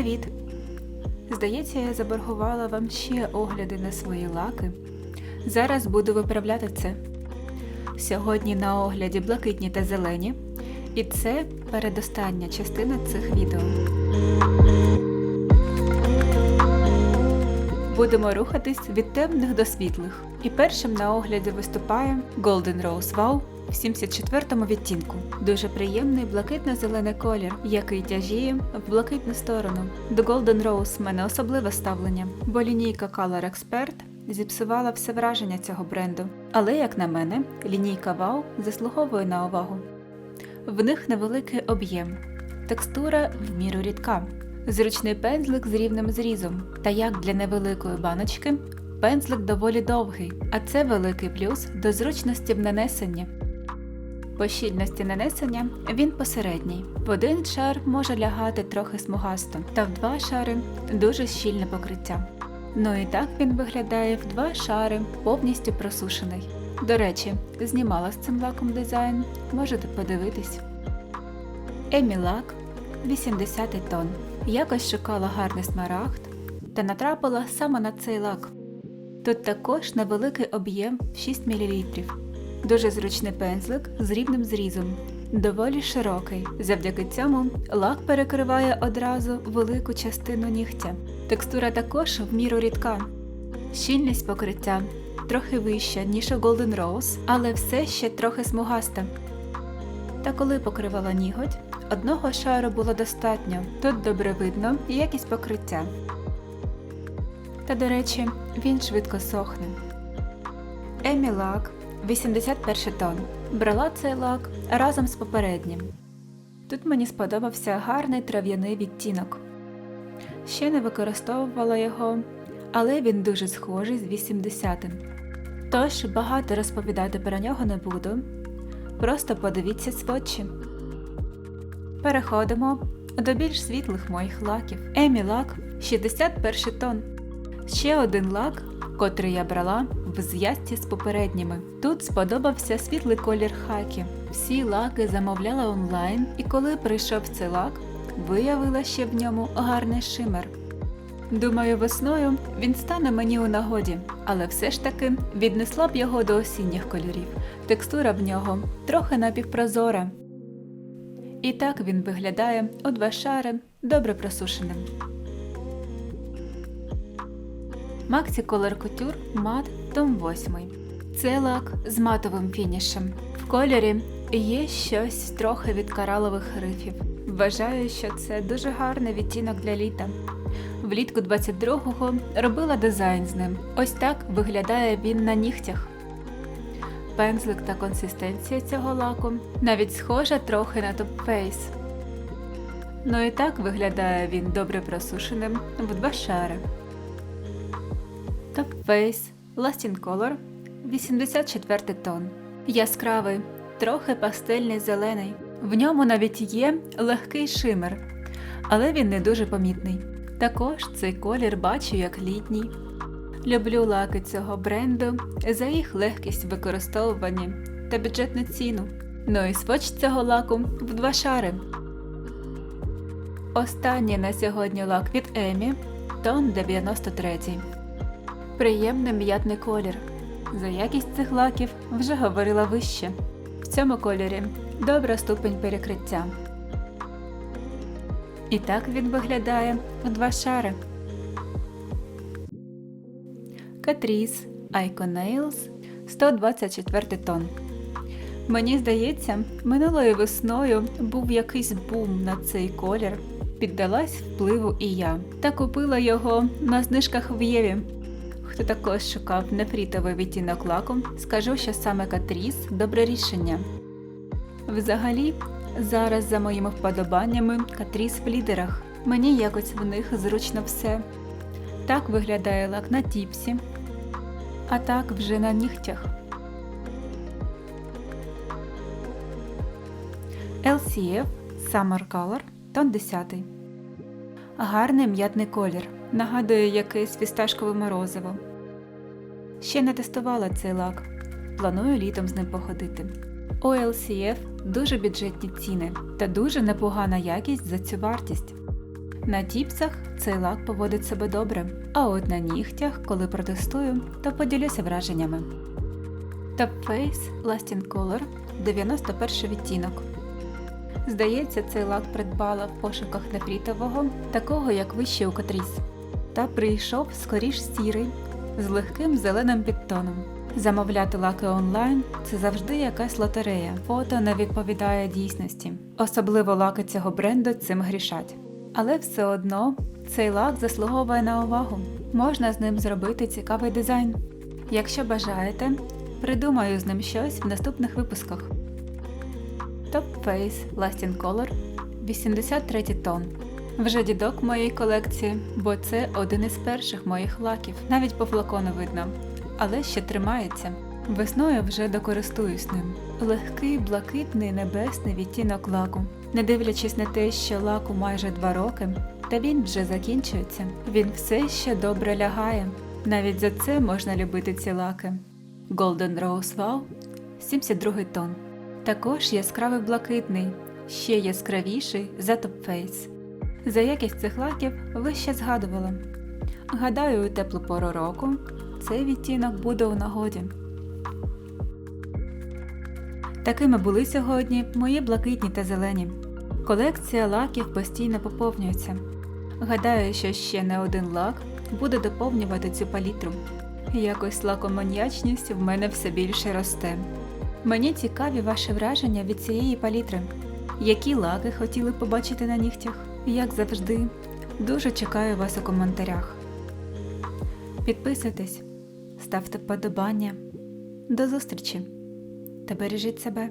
Привіт! Здається, я заборгувала вам ще огляди на свої лаки. Зараз буду виправляти це. Сьогодні на огляді блакитні та зелені, і це передостання частина цих відео. Будемо рухатись від темних до світлих. І першим на огляді виступає Golden Rose Wow в 74-му відтінку. Дуже приємний блакитно-зелений колір, який тяжіє в блакитну сторону. До Golden Rose в мене особливе ставлення, бо лінійка Color Expert зіпсувала все враження цього бренду. Але, як на мене, лінійка Wow заслуговує на увагу. В них невеликий об'єм, текстура в міру рідка, зручний пензлик з рівним зрізом. Та як для невеликої баночки, пензлик доволі довгий, а це великий плюс до зручності в нанесенні. По щільності нанесення він посередній. В один шар може лягати трохи смугасто, та в два шари дуже щільне покриття. Ну і так він виглядає в два шари, повністю просушений. До речі, знімала з цим лаком дизайн, можете подивитись. Емі лак 80 тонн. Якось шукала гарний смарагд та натрапила саме на цей лак. Тут також невеликий об'єм 6 мл. Дуже зручний пензлик з рівним зрізом, доволі широкий. Завдяки цьому лак перекриває одразу велику частину нігтя. Текстура також в міру рідка. Щільність покриття трохи вища, ніж у Golden Rose, але все ще трохи смугаста. Та коли покривала ніготь, одного шару було достатньо. Тут добре видно якість покриття. Та, до речі, він швидко сохне. Емі лак 81 тон. Брала цей лак разом з попереднім. Тут мені сподобався гарний трав'яний відтінок. Ще не використовувала його, але він дуже схожий з 80-м. Тож багато розповідати про нього не буду. Просто подивіться сводчі. Переходимо до більш світлих моїх лаків. Емі лак 61 тон. Ще один лак, котрий я брала в зв'язці з попередніми. Тут сподобався світлий колір хакі. Всі лаки замовляла онлайн, і коли прийшов цей лак, виявила ще в ньому гарний шимер. Думаю, весною він стане мені у нагоді, але все ж таки віднесла б його до осінніх кольорів. Текстура в нього трохи напівпрозора. І так він виглядає у два шари добре просушеним. Maxi Color Couture Matte Том 8. Це лак з матовим фінішем. В кольорі є щось трохи від коралових рифів. Вважаю, що це дуже гарний відтінок для літа. Влітку 22-го робила дизайн з ним. Ось так виглядає він на нігтях. Пензлик та консистенція цього лаку навіть схожа трохи на Face. Ну і так виглядає він добре просушеним в два шари. Face Lasting Color 84 тон. Яскравий, трохи пастельний зелений. В ньому навіть є легкий шимер, але він не дуже помітний. Також цей колір бачу як літній. Люблю лаки цього бренду за їх легкість в використовуванні та бюджетну ціну. Ну і своч цього лаку в два шари. Останній на сьогодні лак від Емі тон 93. Приємний м'ятний колір. За якість цих лаків вже говорила вище. В цьому кольорі добра ступень перекриття. І так він виглядає в два шари. Catrice Icon Nails 124 тонн. Мені здається, минулою весною був якийсь бум на цей колір. Піддалась впливу і я та купила його на знижках в Єві. Хто також шукав нефрітовий відтінок лаку, скажу, що саме Catrice – добре рішення. Взагалі, зараз за моїми вподобаннями Catrice в лідерах. Мені якось в них зручно все. Так виглядає лак на тіпсі, а так вже на нігтях. LCF Summer Color тон 10. Гарний м'ятний колір. Нагадує якесь фісташкове морозиво. Ще не тестувала цей лак. Планую літом з ним походити. У LCF дуже бюджетні ціни та дуже непогана якість за цю вартість. На тіпсах цей лак поводить себе добре, а от на нігтях, коли протестую, то поділюся враженнями. Top Face Lasting Color 91 відтінок. Здається, цей лак придбала в пошуках нефрітового, такого як вище у Катріс. Та прийшов скоріш сірий, з легким зеленим підтоном. Замовляти лаки онлайн це завжди якась лотерея. Фото не відповідає дійсності. Особливо лаки цього бренду цим грішать. Але все одно цей лак заслуговує на увагу. Можна з ним зробити цікавий дизайн. Якщо бажаєте, придумаю з ним щось в наступних випусках. Top Face Lasting Color 83 тон. Вже дідок моєї колекції, бо це один із перших моїх лаків, навіть по флакону видно, але ще тримається. Весною вже докористуюсь ним. Легкий, блакитний, небесний відтінок лаку. Не дивлячись на те, що лаку майже два роки, та він вже закінчується. Він все ще добре лягає. Навіть за це можна любити ці лаки. Golden Rose Wow 72 тон. Також яскравий блакитний, ще яскравіший за Top Face. За якість цих лаків ви ще згадували. Гадаю, у теплу пору року цей відтінок буде у нагоді. Такими були сьогодні мої блакитні та зелені. Колекція лаків постійно поповнюється. Гадаю, що ще не один лак буде доповнювати цю палітру. Якось лакоманьячність в мене все більше росте. Мені цікаві ваші враження від цієї палітри. Які лаки хотіли побачити на нігтях? Як завжди, дуже чекаю вас у коментарях. Підписуйтесь, ставте вподобання. До зустрічі та бережіть себе.